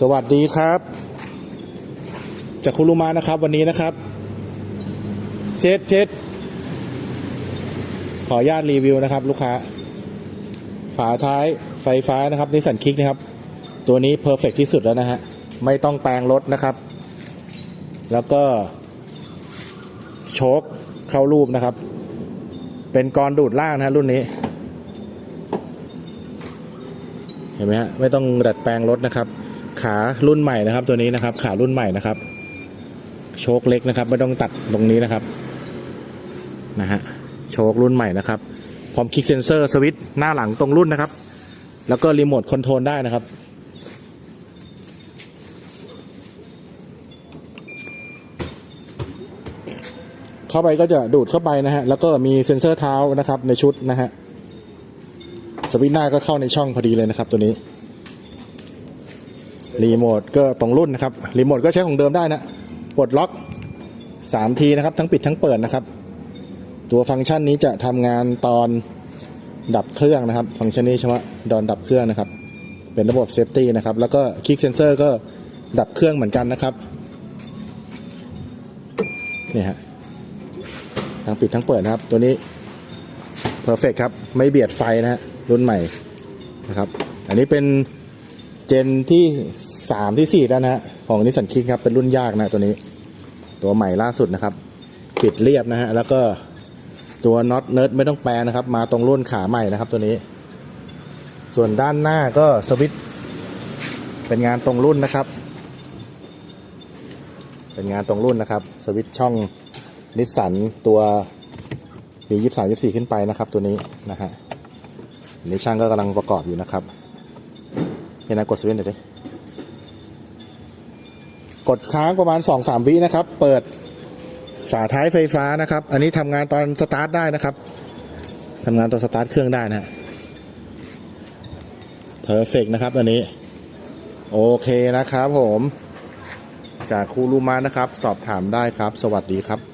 สวัสดีครับ จากคุรุมานะครับวันนี้นะครับ เช็ดเช็ดขออนุญาตรีวิวนะครับ ลูกค้า ฝาท้ายไฟฟ้านะครับนิสันคิกนะครับ ตัวนี้เพอร์เฟกที่สุดแล้วนะฮะ ไม่ต้องแปลงรถนะครับ แล้วก็ โชคเข้ารูปนะครับ เป็นกรดูดล่างนะฮะรุ่นนี้ เห็นไหมฮะ ไม่ต้องดัดแปลงรถนะครับ ขารุ่นใหม่นะครับ ตัวนี้นะครับ ขารุ่นใหม่นะครับ โชคเล็กนะครับ ไม่ต้องตัดตรงนี้นะครับนะฮะโชครุ่นใหม่นะครับ พร้อมคลิกเซนเซอร์สวิตช์หน้าหลังตรงรุ่นนะครับ แล้วก็รีโมทคอนโทรลได้นะครับเข้าไปก็จะดูดเข้าไปนะฮะ แล้วก็มีเซ็นเซอร์เท้านะครับในชุดนะฮะ สวิตช์หน้าก็เข้าในช่องพอดีเลยนะครับตัวนี้ รีโมทก็ตรงรุ่นนะครับรีโมทก็ใช้ของเดิมได้นะปลดล็อก 3 ทีนะครับ ทั้งปิดทั้งเปิดนะครับ ตัวฟังก์ชันนี้จะทำงานตอนดับเครื่องนะครับ ฟังก์ชันนี้ใช่ไหมตอนดับเครื่องนะครับ เป็นระบบเซฟตี้นะครับ แล้วก็คลิกเซนเซอร์ก็ดับเครื่องเหมือนกันนะครับนี่ฮะทั้งปิดทั้งเปิดนะครับ ตัวนี้เพอร์เฟกครับ ไม่เบียดไฟนะฮะรุ่นใหม่นะครับ อันนี้เป็น เจนที่3ที่4แล้วนะฮะของนิสสันคิกครับเป็นรุ่นยากนะตัวนี้ ตัวใหม่ล่าสุดนะครับ ปิดเรียบนะฮะแล้วก็ตัวน็อตเนิร์ดไม่ต้องแปลนะครับ มาตรงรุ่นขาใหม่นะครับตัวนี้ ส่วนด้านหน้าก็สวิตเป็นงานตรงรุ่นนะครับ เป็นงานตรงรุ่นนะครับ สวิตช่องนิสสันตัวปียี่สามยี่สี่ขึ้นไปนะครับ ตัวนี้นะฮะนนี้ช่างก็กำลังประกอบอยู่นะครับ เห็นนะกดสวิตช์หน่อยดิกดค้างประมาณสองสามวินะครับ เปิดฝาท้ายไฟฟ้านะครับ อันนี้ทำงานตอนสตาร์ทได้นะครับทำงานตอนสตาร์ทเครื่องได้นะเพอร์เฟกนะครับ อันนี้ โอเคนะครับผม จากคูรูมานะครับ สอบถามได้ครับ สวัสดีครับ